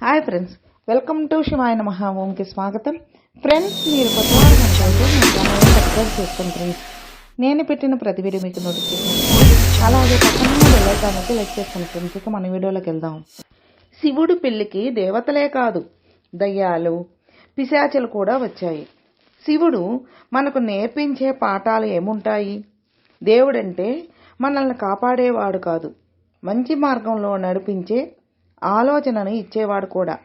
Hi friends welcome to శివాయ మహాభూమికి ఓంకి స్వాగతం friends మీరు కొత్త సబ్స్క్రైబ్ చేసుకోండి ఫ్రెండ్స్ నేను పెట్టిన ప్రతి వీడియో మీకు నోటిఫికేషన్ అలాగే పక్కన వెళ్ళటానికి లైక్ చేసుకోండి ఫ్రెండ్స్ ఇక మన వీడియోలోకి వెళ్దాం. శివుడు పెళ్ళికి దేవతలే కాదు. దయ్యాలు పిశాచలు కూడా వచ్చాయి. శివుడు మనకు నేర్పించే పాఠాలు ఏముంటాయి? దేవుడంటే మనల్ని కాపాడేవాడు కాదు. మంచి మార్గంలో నడిపించే ఆలోచనను ఇచ్చేవాడు కూడా.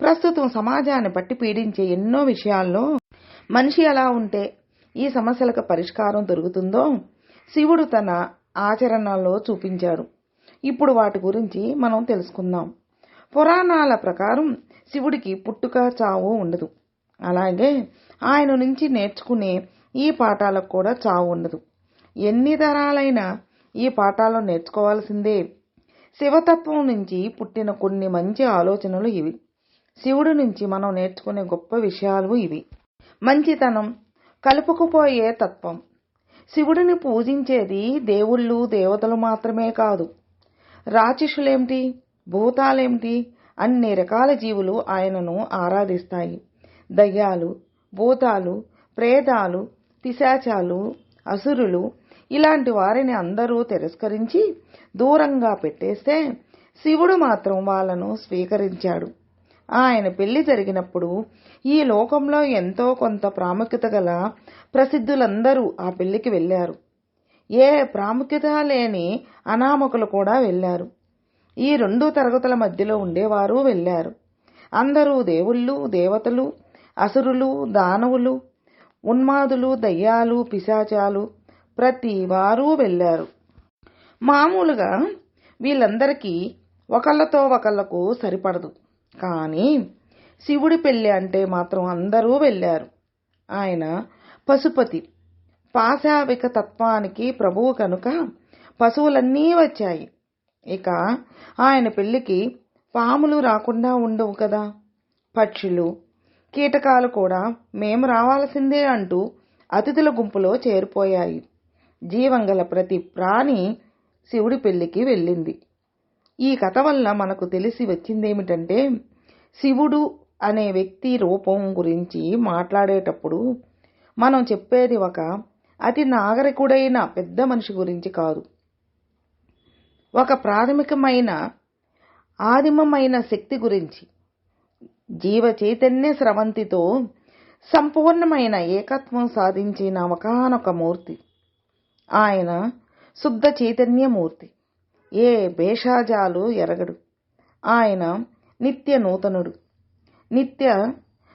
ప్రస్తుతం సమాజాన్ని పట్టి పీడించే ఎన్నో విషయాల్లో మనిషి ఎలా ఉంటే ఈ సమస్యలకు పరిష్కారం దొరుకుతుందో శివుడు తన ఆచరణలో చూపించాడు. ఇప్పుడు వాటి గురించి మనం తెలుసుకుందాం. పురాణాల ప్రకారం శివుడికి పుట్టుక చావు ఉండదు. అలాగే ఆయన నుంచి నేర్చుకునే ఈ పాఠాలకు కూడా చావు ఉండదు. ఎన్ని తరాలైనా ఈ పాఠాలు నేర్చుకోవాల్సిందే. శివతత్వం నుంచి పుట్టిన కొన్ని మంచి ఆలోచనలు ఇవి. శివుడి నుంచి మనం నేర్చుకునే గొప్ప విషయాలు ఇవి. మంచితనం కలుపుకుపోయే తత్వం. శివుడిని పూజించేది దేవుళ్ళు దేవతలు మాత్రమే కాదు. రాక్షసులేమిటి భూతాలేమిటి అన్ని రకాల జీవులు ఆయనను ఆరాధిస్తాయి. దయ్యాలు భూతాలు ప్రేతాలు పిశాచాలు అసురులు ఇలాంటి వారిని అందరూ తిరస్కరించి దూరంగా పెట్టేస్తే శివుడు మాత్రం వాళ్ళను స్వీకరించాడు. ఆయన పెళ్ళి జరిగినప్పుడు ఈ లోకంలో ఎంతో కొంత ప్రాముఖ్యత గల ప్రసిద్ధులందరూ ఆ పెళ్ళికి వెళ్ళారు. ఏ ప్రాముఖ్యత లేని అనామకులు కూడా వెళ్ళారు. ఈ రెండు తరగతుల మధ్యలో ఉండేవారు వెళ్ళారు. అందరూ దేవుళ్ళు దేవతలు అసురులు దానవులు ఉన్మాదులు దయ్యాలు పిశాచాలు ప్రతి వారు వెళ్ళారు. మామూలుగా వీళ్ళందరికీ ఒకళ్ళతో ఒకళ్ళకు సరిపడదు. కానీ శివుడి పెళ్ళి అంటే మాత్రం అందరూ వెళ్ళారు. ఆయన పశుపతి. పాశావిక తత్వానికి ప్రభువు కనుక పశువులన్నీ వచ్చాయి. ఇక ఆయన పెళ్ళికి పాములు రాకుండా ఉండవు కదా. పక్షులు కీటకాలు కూడా మేము రావాల్సిందే అంటూ అతిథుల గుంపులో చేరిపోయాయి. జీవంగల ప్రతి ప్రాణి శివుడి పెళ్ళికి వెళ్ళింది. ఈ కథ వల్ల మనకు తెలిసి వచ్చిందేమిటంటే శివుడు అనే వ్యక్తి రూపం గురించి మాట్లాడేటప్పుడు మనం చెప్పేది ఒక అతి నాగరికుడైన పెద్ద మనిషి గురించి కాదు. ఒక ప్రాథమికమైన ఆదిమమైన శక్తి గురించి జీవ చైతన్య స్రవంతితో సంపూర్ణమైన ఏకత్వం సాధించిన ఒకనొక మూర్తి. ఆయన శుద్ధ చైతన్యమూర్తి. ఏ భేషాజాలు ఎరగడు. ఆయన నిత్య నూతనుడు. నిత్య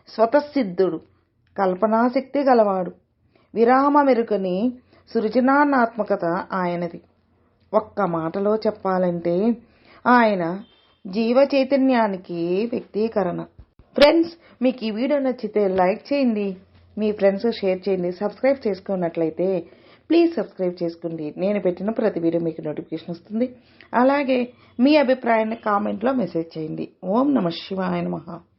స్వతసిద్ధుడు. కల్పనాశక్తి గలవాడు. విరామ మెరుకని సృజనాత్మకత ఆయనది. ఒక్క మాటలో చెప్పాలంటే ఆయన జీవ చైతన్యానికి వ్యక్తీకరణ. ఫ్రెండ్స్ మీకు ఈ వీడియో నచ్చితే లైక్ చేయండి. మీ ఫ్రెండ్స్ షేర్ చేయండి. సబ్స్క్రైబ్ చేసుకున్నట్లయితే ప్లీజ్ సబ్స్క్రైబ్ చేసుకోండి. నేను పెట్టిన ప్రతి వీడియో మీకు నోటిఫికేషన్ వస్తుంది. అలాగే మీ అభిప్రాయాన్ని కామెంట్లో మెసేజ్ చేయండి. ఓం నమ శివాయ నమః.